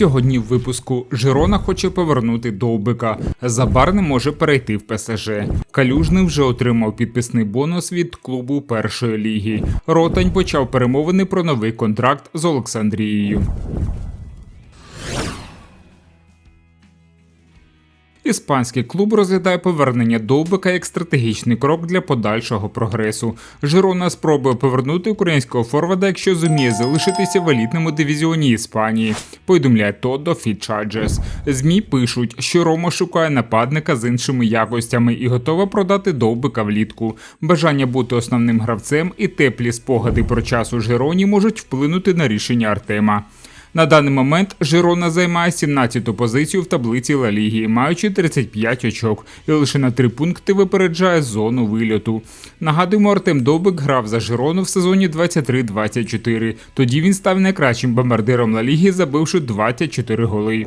Сьогодні в випуску Жирона хоче повернути Довбика. Забар не може перейти в ПСЖ. Калюжний вже отримав підписний бонус від клубу першої ліги. Ротань почав перемовини про новий контракт з Олександрією. Іспанський клуб розглядає повернення Довбика як стратегічний крок для подальшого прогресу. Жирона спробує повернути українського форварда, якщо зуміє залишитися в елітному дивізіоні Іспанії. Повідомляє Тодо Фітчаджес. Змі пишуть, що Рома шукає нападника з іншими якостями і готова продати Довбика влітку. Бажання бути основним гравцем і теплі спогади про час у Жироні можуть вплинути на рішення Артема. На даний момент Жирона займає 17-ту позицію в таблиці Ла Ліги, маючи 35 очок, і лише на 3 пункти випереджає зону вильоту. Нагадуємо, Артем Довбик грав за Жирону в сезоні 23-24. Тоді він став найкращим бомбардиром Ла Ліги, забивши 24 голи.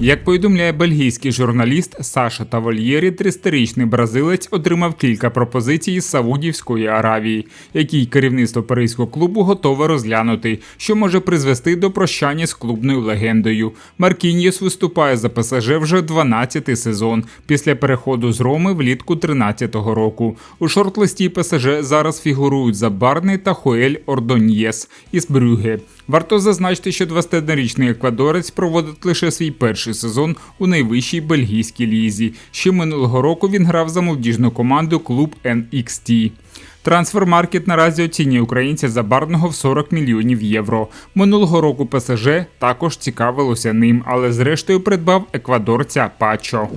Як повідомляє бельгійський журналіст Саша Тавольєрі, 30-річний бразилець отримав кілька пропозицій з Саудівської Аравії, які керівництво паризького клубу готове розглянути, що може призвести до прощання з клубною легендою. Маркіньєс виступає за ПСЖ вже 12-й сезон після переходу з Роми влітку 13-го року. У шорт-листі ПСЖ зараз фігурують Забарний та Хоель Ордоньєс із Брюге. Варто зазначити, що 21-річний еквадорець проводить лише свій перший сезон у найвищій бельгійській лізі. Ще минулого року він грав за молодіжну команду клуб NXT. Трансфермаркет наразі оцінює українця Забарного в 40 мільйонів євро. Минулого року ПСЖ також цікавилося ним, але зрештою придбав еквадорця Пачо.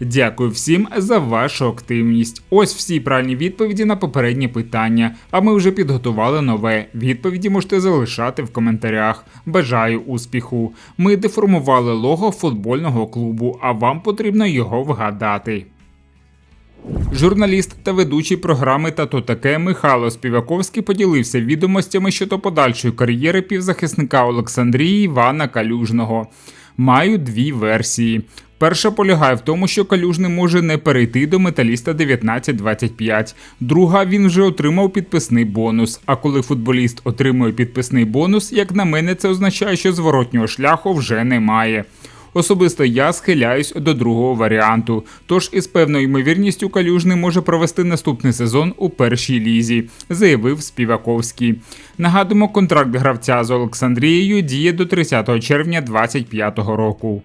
Дякую всім за вашу активність. Ось всі правильні відповіді на попередні питання. А ми вже підготували нове. Відповіді можете залишати в коментарях. Бажаю успіху. Ми деформували лого футбольного клубу, а вам потрібно його вгадати. Журналіст та ведучий програми «Тато таке» Михайло Співаковський поділився відомостями щодо подальшої кар'єри півзахисника Олександрії Івана Калюжного. Маю дві версії. Перша полягає в тому, що калюжний може не перейти до металіста 1925. Друга він вже отримав підписний бонус. А коли футболіст отримує підписний бонус, як на мене, це означає, що зворотнього шляху вже немає. Особисто я схиляюсь до другого варіанту. Тож із певною ймовірністю калюжний може провести наступний сезон у першій лізі, заявив Співаковський. Нагадуємо, контракт гравця з Олександрією діє до 30 червня 2025 року.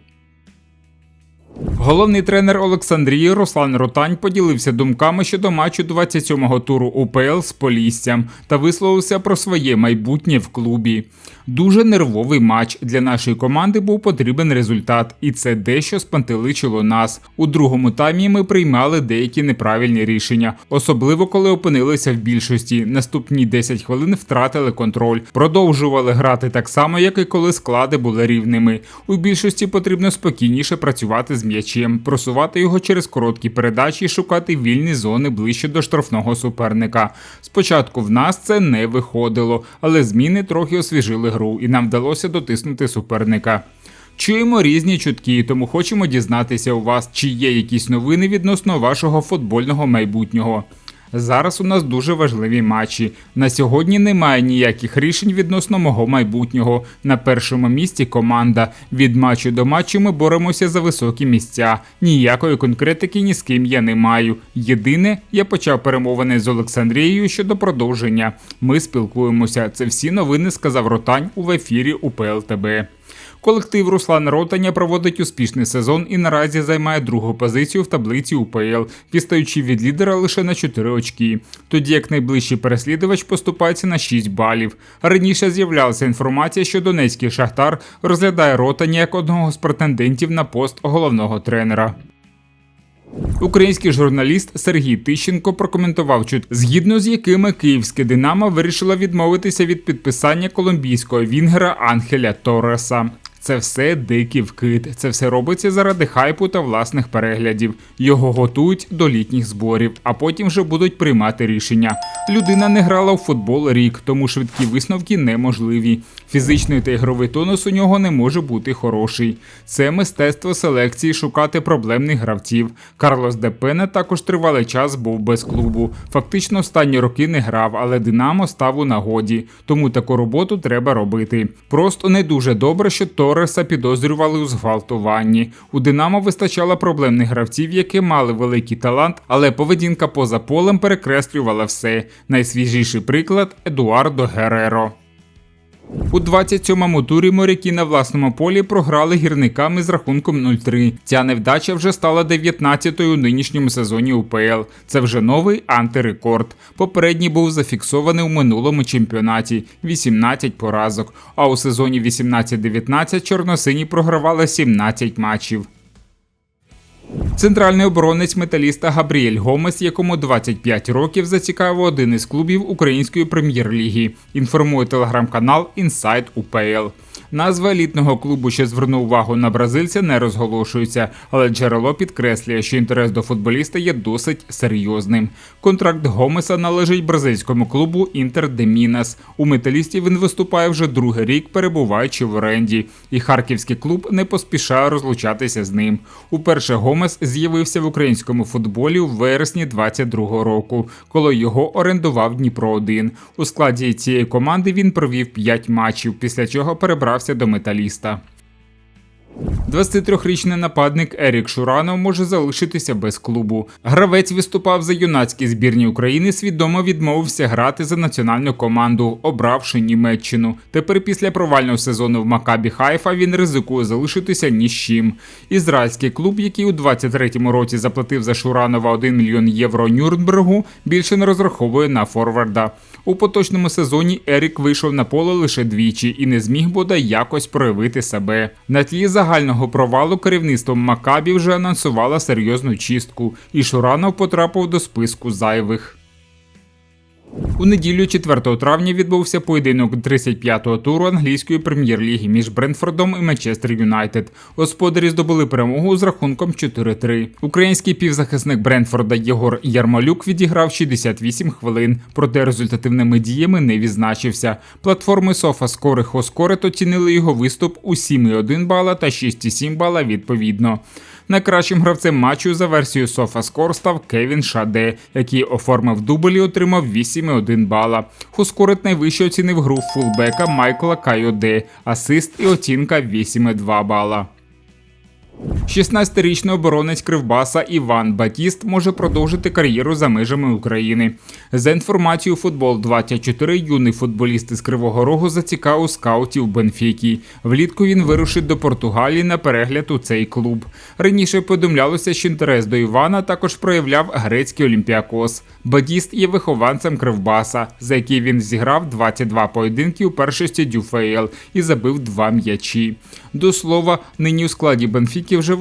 Головний тренер Олександрії Руслан Ротань поділився думками щодо матчу 27-го туру УПЛ з Поліссям та висловився про своє майбутнє в клубі. Дуже нервовий матч для нашої команди був потрібен результат, і це дещо спантеличило нас. У другому таймі ми приймали деякі неправильні рішення, особливо коли опинилися в більшості. Наступні 10 хвилин втратили контроль, продовжували грати так само, як і коли склади були рівними. У більшості потрібно спокійніше працювати з м'ячем, просувати його через короткі передачі і шукати вільні зони ближче до штрафного суперника. Спочатку в нас це не виходило, але зміни трохи освіжили гру, і нам вдалося дотиснути суперника. Чуємо різні чутки, тому хочемо дізнатися у вас, чи є якісь новини відносно вашого футбольного майбутнього. Зараз у нас дуже важливі матчі. На сьогодні немає ніяких рішень відносно мого майбутнього. На першому місці команда. Від матчу до матчу ми боремося за високі місця. Ніякої конкретики ні з ким я не маю. Єдине, я почав перемовини з Олександрією щодо продовження. Ми спілкуємося. Це всі новини сказав Ротань у ефірі УПЛТБ. Колектив Руслан Ротаня проводить успішний сезон і наразі займає другу позицію в таблиці УПЛ, відстаючи від лідера лише на 4 очки. Тоді як найближчий переслідувач поступається на 6 балів. Раніше з'являлася інформація, що Донецький шахтар розглядає Ротаня як одного з претендентів на пост головного тренера. Український журналіст Сергій Тищенко прокоментував чут, згідно з якими київське Динамо вирішило відмовитися від підписання колумбійського вінгера Анхеля Торреса. Це все дикий вкид. Це все робиться заради хайпу та власних переглядів. Його готують до літніх зборів, а потім вже будуть приймати рішення. Людина не грала в футбол рік, тому швидкі висновки неможливі. Фізичний та ігровий тонус у нього не може бути хороший. Це мистецтво селекції шукати проблемних гравців. Карлос Депене також тривалий час був без клубу. Фактично останні роки не грав, але Динамо став у нагоді. Тому таку роботу треба робити. Просто не дуже добре, що Торреса підозрювали у зґвалтуванні. У Динамо вистачало проблемних гравців, які мали великий талант, але поведінка поза полем перекреслювала все. Найсвіжіший приклад Едуардо Гереро. У 27-му турі моряки на власному полі програли гірниками з рахунком 0-3. Ця невдача вже стала 19-ю у нинішньому сезоні УПЛ. Це вже новий антирекорд. Попередній був зафіксований у минулому чемпіонаті 18 поразок. А у сезоні 18-19 чорносині програвали 17 матчів. Центральний оборонець металіста Габріель Гомес, якому 25 років зацікавив один із клубів української прем'єр-ліги. Інформує телеграм-канал Inside UPL. Назва елітного клубу, що звернув увагу на бразильця, не розголошується, але джерело підкреслює, що інтерес до футболіста є досить серйозним. Контракт Гомеса належить бразильському клубу Інтер де Мінас. У металісті він виступає вже другий рік, перебуваючи в оренді, і харківський клуб не поспішає розлучатися з ним. Уперше Гомес з'явився в українському футболі у вересні 22-го року, коли його орендував Дніпро 1 У складі цієї команди він провів 5 матчів, після чого перебрався до металіста. 23-річний нападник Ерік Шуранов може залишитися без клубу. Гравець виступав за юнацькі збірні України, свідомо відмовився грати за національну команду, обравши Німеччину. Тепер після провального сезону в Макабі Хайфа він ризикує залишитися ні з чим. Ізраїльський клуб, який у 23-му році заплатив за Шуранова 1 мільйон євро Нюрнбергу, більше не розраховує на форварда. У поточному сезоні Ерік вийшов на поле лише двічі і не зміг бодай якось проявити себе. На тлі загального провалу керівництво Макабі вже анонсувало серйозну чистку, і Шуранов потрапив до списку зайвих. У неділю 4 травня відбувся поєдинок 35-го туру англійської прем'єр-ліги між Брентфордом і Манчестер Юнайтед. Господарі здобули перемогу з рахунком 4-3. Український півзахисник Брентфорда Єгор Ярмалюк відіграв 68 хвилин, проте результативними діями не відзначився. Платформи SofaScore і HoScore оцінили його виступ у 7,1 бала та 6,7 бала відповідно. Найкращим гравцем матчу за версією SofaScore став Кевін Шаде, який оформив дубль і отримав 8,1 бала. Хускорит найвище оцінив гру фулбека Майкла Кайоде, асист і оцінка 8,2 бала. 16-річний оборонець Кривбаса Іван Батіст може продовжити кар'єру за межами України. За інформацією футбол 24 юний футболіст із Кривого Рогу зацікавив скаутів Бенфіки. Влітку він вирушить до Португалії на перегляд у цей клуб. Раніше повідомлялося, що інтерес до Івана також проявляв грецький олімпіакос. Батіст є вихованцем Кривбаса, за який він зіграв 22 поєдинки у першості Дюфейл і забив два м'ячі. До слова, нині у складі Бенфіки вже